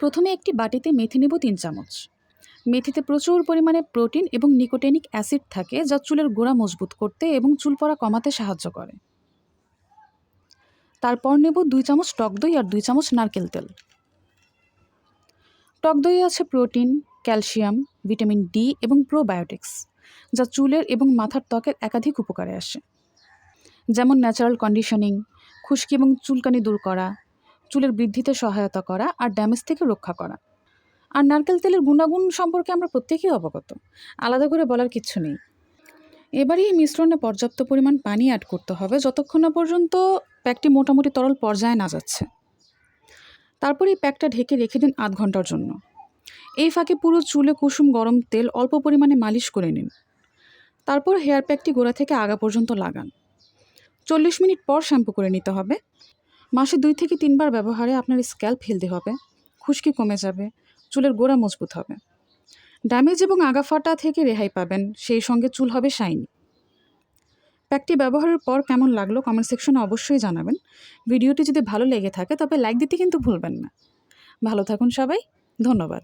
প্রথমে একটি বাটিতে মেথি নেব তিন চামচ। মেথিতে প্রচুর পরিমাণে প্রোটিন এবং নিকোটেনিক অ্যাসিড থাকে যা চুলের গোড়া মজবুত করতে এবং চুল পড়া কমাতে সাহায্য করে। তারপর নেব দুই চামচ টক দই আর দুই চামচ নারকেল তেল। টক দই আছে প্রোটিন, ক্যালসিয়াম, ভিটামিন ডি এবং প্রোবায়োটিক্স, যা চুলের এবং মাথার ত্বকের একাধিক উপকারে আসে। যেমন ন্যাচারাল কন্ডিশনিং, খুশকি এবং চুলকানি দূর করা চুলের বৃদ্ধিতে সহায়তা করা আর ড্যামেজ থেকে রক্ষা করা। আর নারকেল তেলের গুণাগুণ সম্পর্কে আমরা প্রত্যেকেই অবগত। আলাদা করে বলার কিচ্ছু নেই। এবারে এই মিশ্রণে পর্যাপ্ত পরিমাণ পানি অ্যাড করতে হবে, যতক্ষণ না পর্যন্ত প্যাকটি মোটামুটি তরল পর্যায়ে না যাচ্ছে। তারপর এই প্যাকটা ঢেকে রেখে দিন আধ ঘণ্টার জন্য। এই ফাঁকে পুরো চুলে কুসুম গরম তেল অল্প পরিমাণে মালিশ করে নিন। তারপর হেয়ার প্যাকটি গোড়া থেকে আগা পর্যন্ত লাগান। চল্লিশ মিনিট পর শ্যাম্পু করে নিতে হবে। মাসে দুই থেকে তিনবার ব্যবহারে আপনার স্ক্যাল্প হেলদি হবে, খুশকি কমে যাবে, চুলের গোড়া মজবুত হবে। ড্যামেজ এবং আগাফাটা থেকে রেহাই পাবেন, সেই সঙ্গে চুল হবে শাইনি। প্যাকটি ব্যবহারের পর কেমন লাগল কমেন্ট সেকশনে অবশ্যই জানাবেন। ভিডিওটি যদি ভালো লেগে থাকে তবে লাইক দিতে কিন্তু ভুলবেন না। ভালো থাকুন সবাই, ধন্যবাদ।